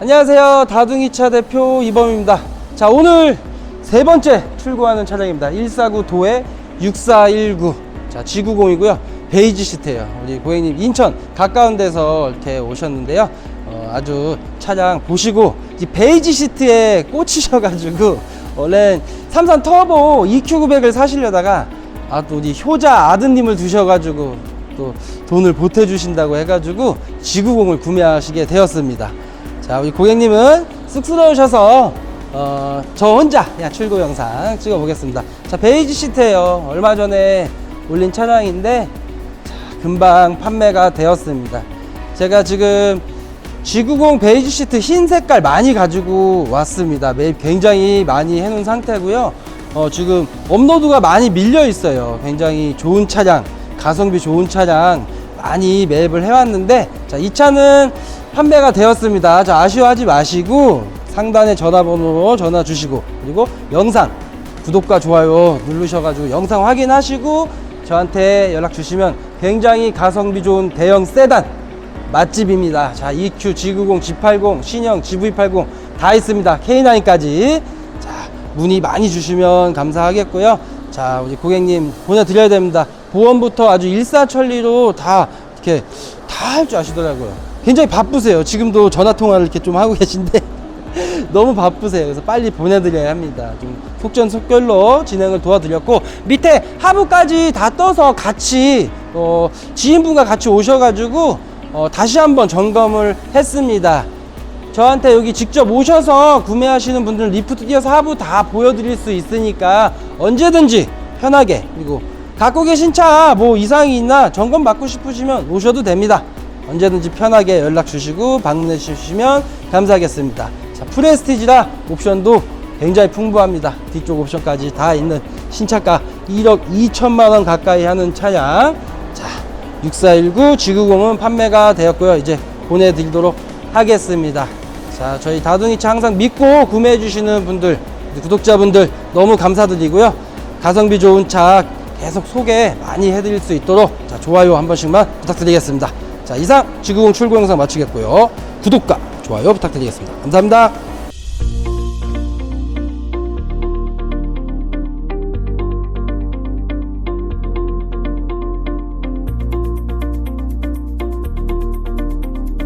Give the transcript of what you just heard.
안녕하세요. 다둥이차 대표 이범입니다. 자, 오늘 세 번째 출고하는 차량입니다. 149 도에 6419. 자, G90이고요. 베이지 시트예요. 우리 고객님 인천 가까운 데서 이렇게 오셨는데요. 어, 아주 차량 보시고 이 베이지 시트에 꽂히셔가지고 원래 삼산 터보 EQ900을 사시려다가 아, 또 우리 효자 아드님을 두셔가지고 또 돈을 보태주신다고 해가지고 G90을 구매하시게 되었습니다. 자, 우리 고객님은 쑥스러우셔서 어, 저 혼자 그냥 출고 영상 찍어 보겠습니다. 자, 베이지 시트예요. 얼마 전에 올린 차량인데 자, 금방 판매가 되었습니다. 제가 지금 G90 베이지 시트 흰 색깔 많이 가지고 왔습니다. 매입 굉장히 많이 해놓은 상태고요. 어, 지금 업로드가 많이 밀려 있어요. 굉장히 좋은 차량, 가성비 좋은 차량 많이 매입을 해왔는데, 자, 이 차는 판매가 되었습니다. 자, 아쉬워하지 마시고 상단에 전화번호로 전화 주시고 그리고 영상 구독과 좋아요 누르셔가지고 영상 확인하시고 저한테 연락 주시면 굉장히 가성비 좋은 대형 세단 맛집입니다. 자, EQ, G90, G80, 신형, GV80 다 있습니다. K9까지. 자, 문의 많이 주시면 감사하겠고요. 자, 우리 고객님 보내드려야 됩니다. 보험부터 아주 일사천리로 다 이렇게 다 할 줄 아시더라고요. 굉장히 바쁘세요. 지금도 전화 통화를 이렇게 좀 하고 계신데 너무 바쁘세요. 그래서 빨리 보내드려야 합니다. 좀 속전속결로 진행을 도와드렸고 밑에 하부까지 다 떠서 같이 어, 지인분과 같이 오셔가지고 어, 다시 한번 점검을 했습니다. 저한테 여기 직접 오셔서 구매하시는 분들은 리프트 띄어서 하부 다 보여드릴 수 있으니까 언제든지 편하게 그리고 갖고 계신 차 뭐 이상이 있나 점검 받고 싶으시면 오셔도 됩니다. 언제든지 편하게 연락 주시고 방문해 주시면 감사하겠습니다. 자, 프레스티지라 옵션도 굉장히 풍부합니다. 뒤쪽 옵션까지 다 있는 신차가 1억 2천만 원 가까이 하는 차량. 자, 6419 G90은 판매가 되었고요. 이제 보내드리도록 하겠습니다. 자, 저희 다둥이차 항상 믿고 구매해 주시는 분들, 구독자분들 너무 감사드리고요. 가성비 좋은 차 계속 소개 많이 해드릴 수 있도록 자, 좋아요 한 번씩만 부탁드리겠습니다. 자, 이상 G90 출고 영상 마치겠고요. 구독과 좋아요 부탁드리겠습니다. 감사합니다.